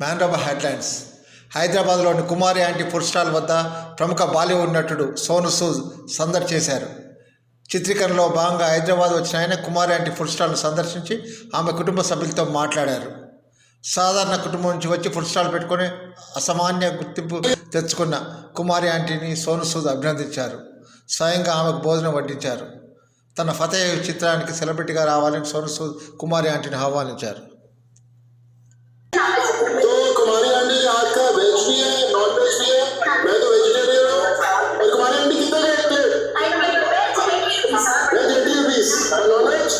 మ్యాన్రబ headlines. హైదరాబాద్లోని కుమారి anti food stall వద్ద ప్రముఖ బాలీవుడ్ నటుడు సోను సూద్ సందడి చేశారు. చిత్రీకరణలో భాగంగా హైదరాబాద్ వచ్చిన ఆయన కుమారి యాంటీ ఫుడ్ స్టాల్ను సందర్శించి ఆమె కుటుంబ సభ్యులతో మాట్లాడారు. సాధారణ కుటుంబం నుంచి వచ్చి ఫుడ్ స్టాల్ పెట్టుకొని అసామాన్య గుర్తింపు తెచ్చుకున్న కుమారి యాంటీని సోను సూద్ అభినందించారు. స్వయంగా ఆమెకు భోజనం వడ్డించారు. తన ఫతేహ్ చిత్రానికి సెలబ్రిటీగా రావాలని సోను సూద్ కుమారి యాంటీని ఆహ్వానించారు. No lo.